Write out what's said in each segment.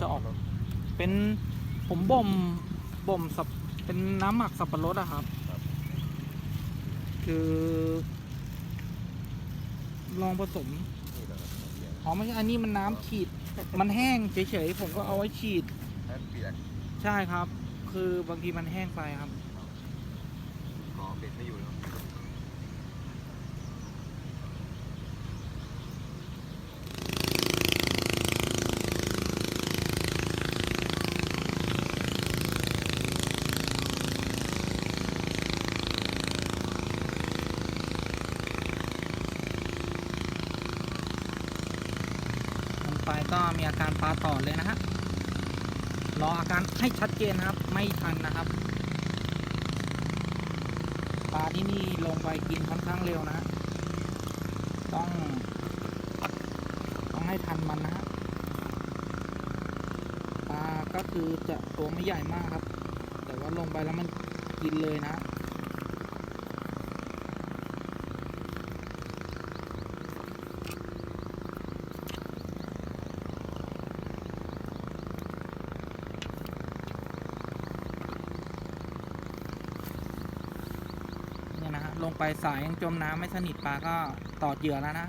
จะออกเป็นผมบ่มบ่มสับเป็นน้ำหมักสับปะรดอะครับครับคือลองผสมนี่แหละครับเปียกอ๋อไม่ใช่อันนี้มันน้ำฉีด มันแห้งเฉยๆผมก็เอาไว้ฉีดให้มันเปียกใช่ครับ คือบางทีมันแห้งไปครับ ขอเบ็ดไม่อยู่แล้ว ก็มีอาการปลาต่อเลยนะฮะรออาการให้ชัดเจนนะครับ ไม่ทันนะครับปลาที่นี่ลงไปกินค่อนข้างเร็วนะฮะต้อง ต้องให้ทันมันนะฮะปลาก็คือจะตัวไม่ใหญ่มากครับ แต่ว่าลงไปแล้วมันกินเลยนะฮะ เนี่ยนะฮะล งไปสายยังจมน้ำไม่สนิทปลาก็ตอดเหยื่อแล้วนะ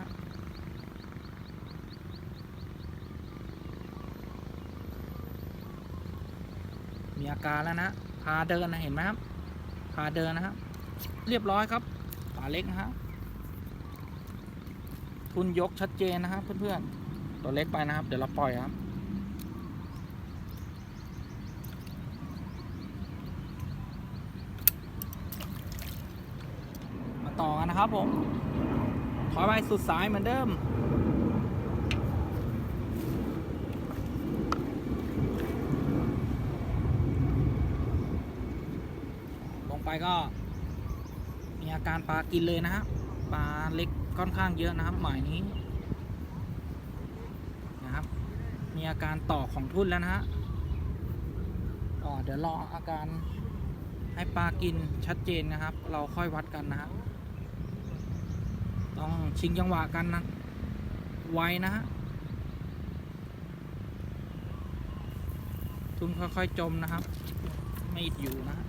มีอาการแล้วนะพาเดินนะเห็นไหมครับพาเดินนะครับเรียบร้อยครับปลาเล็กนะฮะทุนยกชัดเจนนะครับเพื่อนๆตัวเล็กไปนะครับ เดี๋ยวเราปล่อยครับ มาต่อกั นะครับผมขอยไปสุดสายเหมือนเดิม ลงไปก็ มีอาการปลากินเลยนะฮะปลาเล็กค่อนข้างเยอะนะครับหมายนี้นะครับ มีอาการต่อของทุ่นแล้วนะฮะก็เดี๋ยวรออาการให้ปลากินชัดเจนนะครับ เราค่อยวัดกันนะฮะ ต้องชิงจังหวะกันนะ ไวนะฮะทุนค่อยๆจมนะครับ ไม่อยู่นะฮะ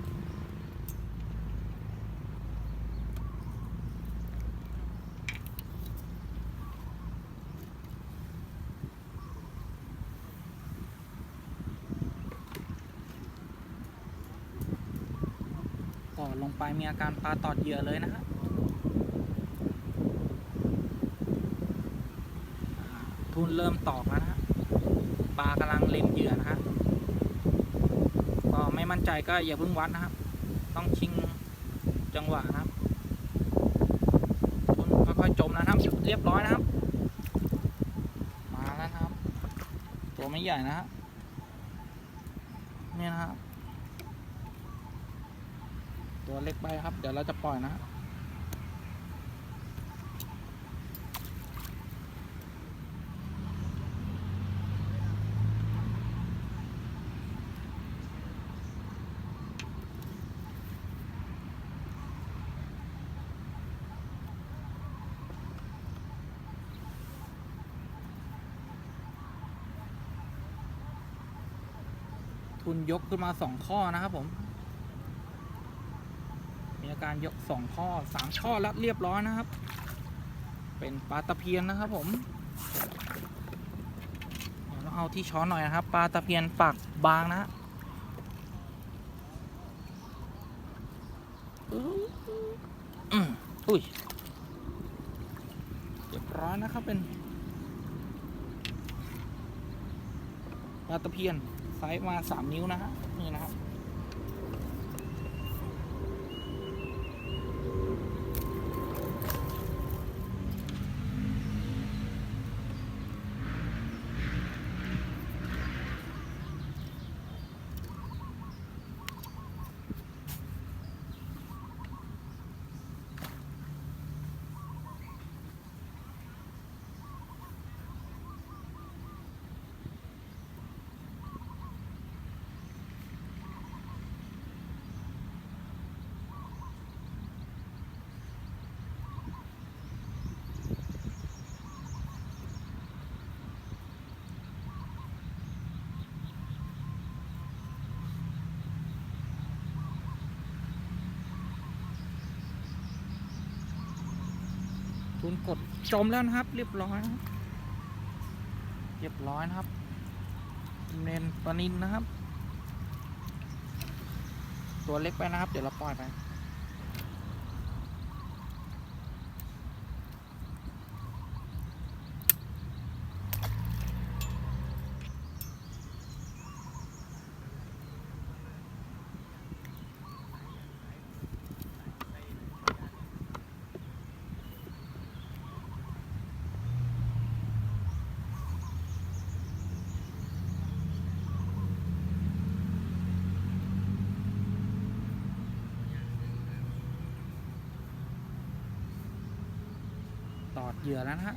ต่อลงไปมีอาการปลาตอดเหยื่อเลยนะฮะอ่า ทุนเริ่มตอกแล้วนะฮะปลากำลังเล็มเหยื่อนะฮะก็ไม่มั่นใจก็อย่าเพิ่งวัดนะครับ ต้องชิงจังหวะนะครับทุนค่อยๆจมนะครับเรียบร้อยนะครับ มาแล้วนะครับ ตัวไม่ใหญ่นะฮะเนี่ยนะครับตัวเล็กไปครับ เดี๋ยวเราจะปล่อยนะ ฮะทุนยกขึ้นมาสองข้อนะครับผม มีอาการยกสองข้อสามข้อแล้วเรียบร้อยนะครับ เป็นปลาตะเพียนนะครับผมเดี๋ยวเราเอาที่ช้อนหน่อยนะครับ ปลาตะเพียนปากบางนะอืออืมอุ้ยเรียบร้อยนะครับเป็นปลาตะเพียน ไซส์มาสามนิ้วนะฮะนี่นะครับ นกดจมแล้วนะครับ เรียบร้อยนะเรียบร้อยนะครับ เนนปนินนะครับ ตัวเล็กไปนะครับ เดี๋ยวเราปล่อยไป ดเหยื่อแล้วนะฮะ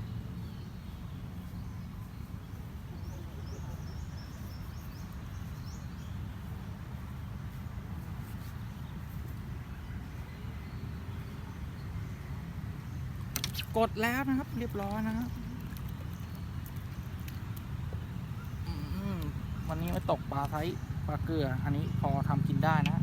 กดแล้วนะครับ เรียบร้อยนะครับวันนี้ไม่ตกปลาไซส์ปลาเกลือ อันนี้พอทำกินได้นะ